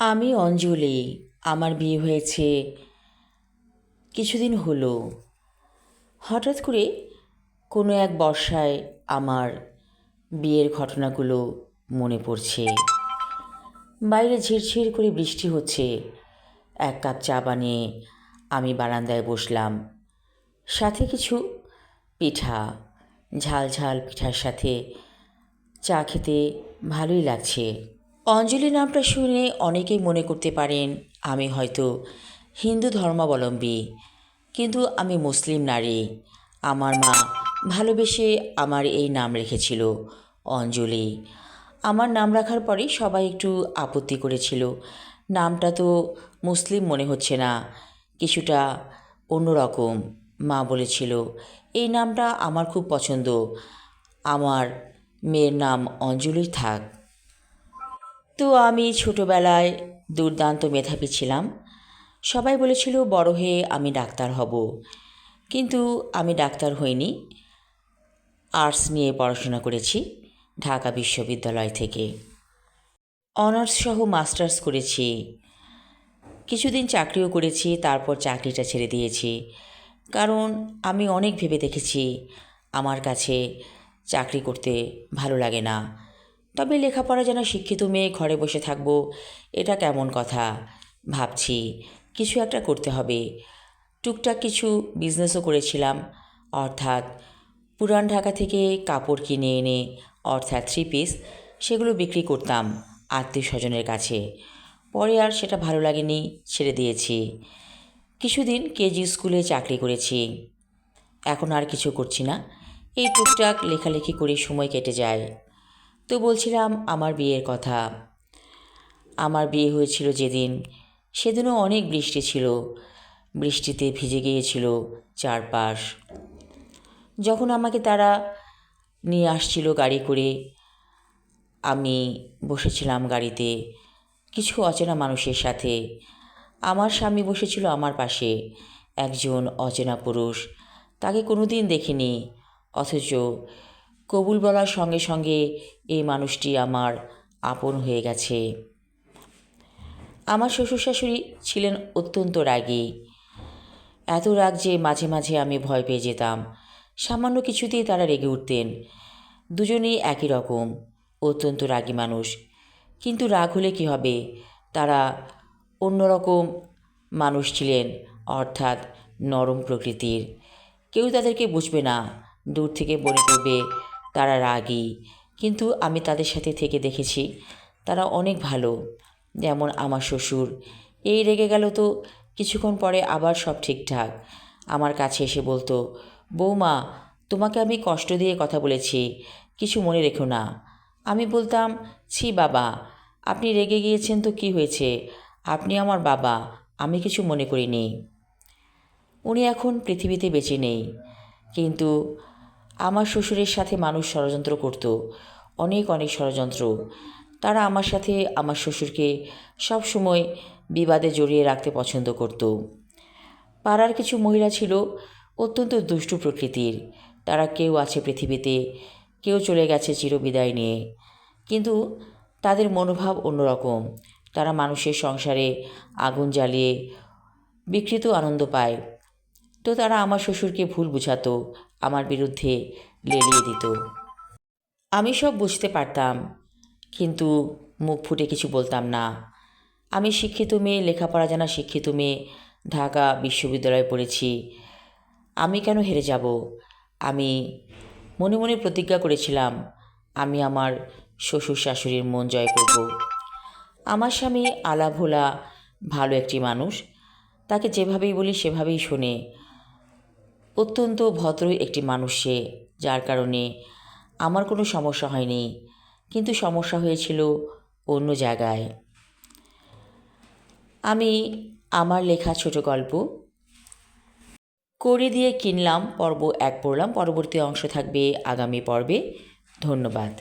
আমি অঞ্জলি, আমার বিয়ে হয়েছে কিছুদিন হলো। হঠাৎ করে কোনো এক বর্ষায় আমার বিয়ের ঘটনাগুলো মনে পড়ছে। বাইরে ঝিরঝির করে বৃষ্টি হচ্ছে। এক কাপ চা বানিয়ে আমি বারান্দায় বসলাম। সাথে কিছু পিঠা, ঝাল ঝাল পিঠার সাথে চা খেতে ভালোই লাগছে। অঞ্জলি নামটা শুনে অনেকেই মনে করতে পারেন, আমি হয়তো হিন্দু ধর্মাবলম্বী, কিন্তু আমি মুসলিম নারী। আমার মা ভালোবেসে আমার এই নাম রেখেছিল, অঞ্জলি। আমার নাম রাখার পরেই সবাই একটু আপত্তি করেছিল, নামটা তো মুসলিম মনে হচ্ছে না, কিছুটা অন্যরকম, মা বলেছিল। এই নামটা আমার খুব পছন্দ, আমার মেয়ের নাম অঞ্জলি থাক। তো আমি ছোটোবেলায় দুর্দান্ত মেধাবী ছিলাম। সবাই বলেছিল, বড় হয়ে আমি ডাক্তার হব। কিন্তু আমি ডাক্তার হইনি। আর্টস নিয়ে পড়াশোনা করেছি ঢাকা বিশ্ববিদ্যালয় থেকে। অনার্স সহ মাস্টার্স করেছি। কিছুদিন চাকরিও করেছি, তারপর চাকরিটা ছেড়ে দিয়েছি। কারণ আমি অনেক ভেবে দেখেছি, আমার কাছে চাকরি করতে ভালো লাগে না। তবে লেখাপড়া যেন শিক্ষিত মেয়ে ঘরে বসে থাকব, এটা কেমন কথা? ভাবছি, কিছু একটা করতে হবে। টুকটাক কিছু বিজনেসও করেছিলাম, অর্থাৎ পুরান ঢাকা থেকে কাপড় কিনে এনে, অর্থাৎ থ্রি পিস সেগুলো বিক্রি করতাম আত্মীয় স্বজনের কাছে। পরে আর সেটা ভালো লাগেনি, ছেড়ে দিয়েছি। কিছুদিন কেজি স্কুলে চাকরি করেছি। এখন আর কিছু করছি না। এই টুকটাক লেখালেখি করে সময় কেটে যায়। তো বলছিলাম, আমার বিয়ের কথা। আমার বিয়ে হয়েছিল যেদিন, সেদিনও অনেক বৃষ্টি ছিল। বৃষ্টিতে ভিজে গিয়েছিল চারপাশ। যখন আমাকে তারা নিয়ে আসছিল গাড়ি করে, আমি বসেছিলাম গাড়িতে কিছু অচেনা মানুষের সাথে। আমার স্বামী বসেছিল আমার পাশে। একজন অচেনা পুরুষ, তাকে কোনোদিন দেখিনি, অথচ কবুল বলার সঙ্গে সঙ্গে এই মানুষটি আমার আপন হয়ে গেছে। আমার শ্বশুর শাশুড়ি ছিলেন অত্যন্ত রাগী। এত রাগ যে মাঝে মাঝে আমি ভয় পেয়ে যেতাম। সামান্য কিছুতেই তারা রেগে উঠতেন। দুজনেই একই রকম, অত্যন্ত রাগী মানুষ। কিন্তু রাগ হলে কী হবে? তারা অন্যরকম মানুষ ছিলেন, অর্থাৎ নরম প্রকৃতির। কেউ তাদেরকে বুঝবে না, দূর থেকে মনে করবে তারা রাগী। কিন্তু আমি তাদের সাথে থেকে দেখেছি, তারা অনেক ভালো, যেমন আমার শ্বশুর। এই রেগে গেল তো, কিছুক্ষণ পরে আবার সব ঠিকঠাক। আমার কাছে এসে বলতো, বৌমা, তোমাকে আমি কষ্ট দিয়ে কথা বলেছি, কিছু মনে রেখো না। আমি বলতাম, ছি বাবা, আপনি রেগে গিয়েছেন তো কি হয়েছে? আপনি আমার বাবা, আমি কিছু মনে করিনি। উনি এখন পৃথিবীতে বেঁচে নেই। কিন্তু আমার শ্বশুরের সাথে মানুষ ষড়যন্ত্র করত, অনেক অনেক ষড়যন্ত্র। তারা আমার সাথে আমার শ্বশুরকে সব সময় বিবাদে জড়িয়ে রাখতে পছন্দ করত। পাড়ার কিছু মহিলা ছিল অত্যন্ত দুষ্টু প্রকৃতির। তারা কেউ আছে পৃথিবীতে, কেউ চলে গেছে চিরবিদায় নিয়ে। কিন্তু তাদের মনোভাব অন্যরকম। তারা মানুষের সংসারে আগুন জ্বালিয়ে বিকৃত আনন্দ পায়। তো তারা আমার শ্বশুরকে ভুল বুঝাতো, আমার বিরুদ্ধে লেলিয়ে দিত। আমি সব বুঝতে পারতাম, কিন্তু মুখ ফুটে কিছু বলতাম না। আমি শিক্ষিত মেয়ে, লেখাপড়া জানা শিক্ষিত মেয়ে, ঢাকা বিশ্ববিদ্যালয়ে পড়েছি। আমি কেন হেরে যাব? আমি মনে মনে প্রতিজ্ঞা করেছিলাম, আমি আমার শ্বশুর শাশুড়ির মন জয় করব। আমার স্বামী আলা ভোলা ভালো একটি মানুষ, তাকে যেভাবেই বলি সেভাবেই শোনে। অত্যন্ত ভদ্র একটি মানুষ সে, যার কারণে আমার কোনো সমস্যা হয়নি, কিন্তু সমস্যা হয়েছিল অন্য জায়গায়। আমি আমার লেখা ছোট গল্প করে দিয়ে কিনলাম, পর্ব এক পড়লাম, পরবর্তী অংশ থাকবে আগামী পর্বে। ধন্যবাদ।